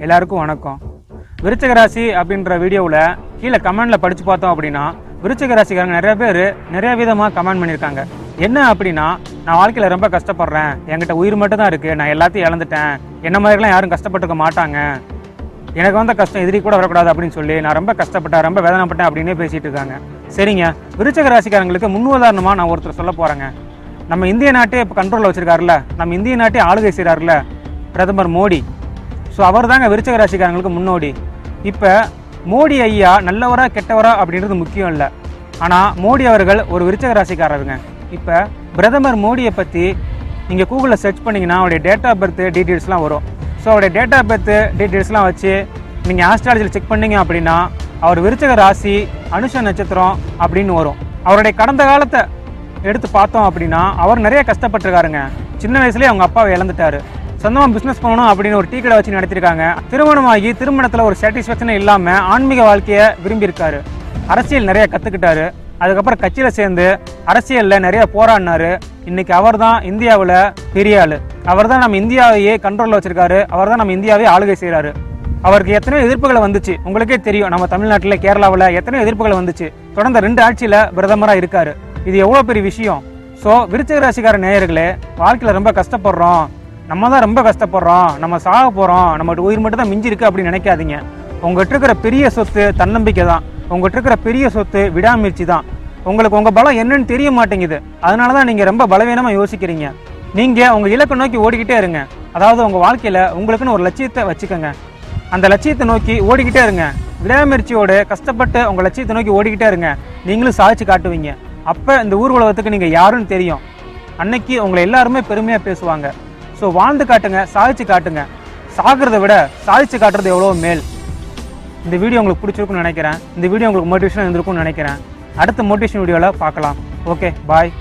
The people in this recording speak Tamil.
எல்லாருக்கும் வணக்கம். விருச்சக ராசி அப்படின்ற வீடியோவில் கீழே கமெண்டில் படித்து பார்த்தோம் அப்படின்னா விருச்சக ராசிக்காரங்க நிறைய பேர் நிறைய விதமாக கமெண்ட் பண்ணியிருக்காங்க. என்ன அப்படின்னா நான் வாழ்க்கையில் ரொம்ப கஷ்டப்படுறேன். என்கிட்ட உயிர் மட்டும் தான் இருக்குது நான் எல்லாத்தையும் இழந்துட்டேன். என்ன மாதிரிலாம் யாரும் கஷ்டப்பட்டுக்க மாட்டாங்க. எனக்கு வந்த கஷ்டம் எதிரி கூட வரக்கூடாது அப்படின்னு சொல்லி நான் ரொம்ப கஷ்டப்பட்டேன் ரொம்ப வேதனைப்பட்டேன் அப்படின்னு பேசிகிட்டு இருக்காங்க. சரிங்க. விருச்சக ராசிக்காரங்களுக்கு முன்னுதாரணமாக நான் ஒருத்தர் சொல்ல போகிறேங்க நம்ம இந்திய நாட்டே இப்போ கண்ட்ரோலில் வச்சுருக்காருல நம்ம இந்திய நாட்டே ஆளுகை செய்கிறாருல பிரதமர் மோடி. ஸோ அவர் தாங்க விருச்சக ராசிக்காரங்களுக்கு முன்னோடி. இப்போ மோடி ஐயா நல்லவரா கெட்டவரா அப்படின்றது முக்கியம் இல்லை. ஆனால் மோடி அவர்கள் ஒரு விருச்சக ராசிக்காரருங்க. இப்போ பிரதமர் மோடியை பற்றி நீங்கள் கூகுளில் சர்ச் பண்ணிங்கன்னா அவருடைய டேட் ஆஃப் பர்த் டீட்டெயில்ஸ்லாம் வரும். ஸோ அவருடைய டேட் ஆஃப் பர்த் டீட்டெயில்ஸ்லாம் வச்சு நீங்கள் ஆஸ்ட்ராலஜியில் செக் பண்ணீங்க அப்படின்னா அவர் விருச்சக ராசி அனுஷ நட்சத்திரம் அப்படின்னு வரும். அவருடைய கடந்த காலத்தை எடுத்து பார்த்தோம் அப்படின்னா அவர் நிறைய கஷ்டப்பட்டிருக்காருங்க. சின்ன வயசுலேயே அவங்க அப்பாவை இழந்துட்டாரு. சொந்தமாக பிஸ்னஸ் பண்ணணும் அப்படின்னு ஒரு டீ கடை வச்சு நடத்திருக்காங்க. திருமணமாகி திருமணத்தில் ஒரு சாட்டிஸ்ஃபேக்ஷனே இல்லாமல் ஆன்மீக வாழ்க்கையை விரும்பியிருக்காரு. அரசியல் நிறைய கற்றுக்கிட்டாரு அதுக்கப்புறம் கட்சியில் சேர்ந்து அரசியலில் நிறைய போராடினாரு. இன்னைக்கு அவர் தான் இந்தியாவில் பெரிய ஆளு. அவர் தான் நம்ம இந்தியாவையே கண்ட்ரோலில் வச்சிருக்காரு. அவர் தான் நம்ம இந்தியாவே ஆளுகை செய்கிறாரு அவருக்கு எத்தனையோ எதிர்ப்புகள் வந்துச்சு. உங்களுக்கே தெரியும் நம்ம தமிழ்நாட்டில் கேரளாவில் எத்தனையோ எதிர்ப்புகள் வந்துச்சு. தொடர்ந்து ரெண்டு ஆட்சியில் பிரதமராக இருக்காரு. இது எவ்வளோ பெரிய விஷயம். ஸோ விருச்சிக ராசிக்கார நேயர்களே வாழ்க்கையில் ரொம்ப கஷ்டப்படுறோம். நம்ம தான் ரொம்ப கஷ்டப்படுறோம். நம்ம சாக போகிறோம் நம்மகிட்ட உயிர் மட்டும் தான் மிஞ்சிருக்கு அப்படின்னு நினைக்காதீங்க. உங்கள்கிட்ட இருக்கிற பெரிய சொத்து தன்னம்பிக்கை தான். உங்கள்கிட்ட இருக்கிற பெரிய சொத்து விடாமுயற்சி தான். உங்களுக்கு உங்கள் பலம் என்னன்னு தெரிய மாட்டேங்குது. அதனால தான் நீங்கள் ரொம்ப பலவீனமாக யோசிக்கிறீங்க. நீங்கள் உங்கள் இலக்கை நோக்கி ஓடிக்கிட்டே இருங்க. அதாவது உங்கள் வாழ்க்கையில் உங்களுக்குன்னு ஒரு லட்சியத்தை வச்சுக்கோங்க. அந்த லட்சியத்தை நோக்கி ஓடிக்கிட்டே இருங்க. விடாமுயற்சியோடு கஷ்டப்பட்டு உங்கள் லட்சியத்தை நோக்கி ஓடிக்கிட்டே இருங்க. நீங்களும் சாதிச்சு காட்டுவீங்க. அப்போ இந்த ஊர் உலகத்துக்கு நீங்கள் யாருன்னு தெரியும். அன்னைக்கு உங்களை எல்லாருமே பெருமையாக பேசுவாங்க. ஸோ வாழ்ந்து காட்டுங்க சாதிச்சு காட்டுங்க. சாகிறத விட சாதிச்சு காட்டுறது எவ்வளோ மேல். இந்த வீடியோ உங்களுக்கு பிடிச்சிருக்குன்னு நினைக்கிறேன். இந்த வீடியோ உங்களுக்கு மோட்டிவேஷனாக இருந்திருக்கும்னு நினைக்கிறேன். அடுத்த மோட்டிவேஷன் வீடியோவில் பார்க்கலாம். Okay bye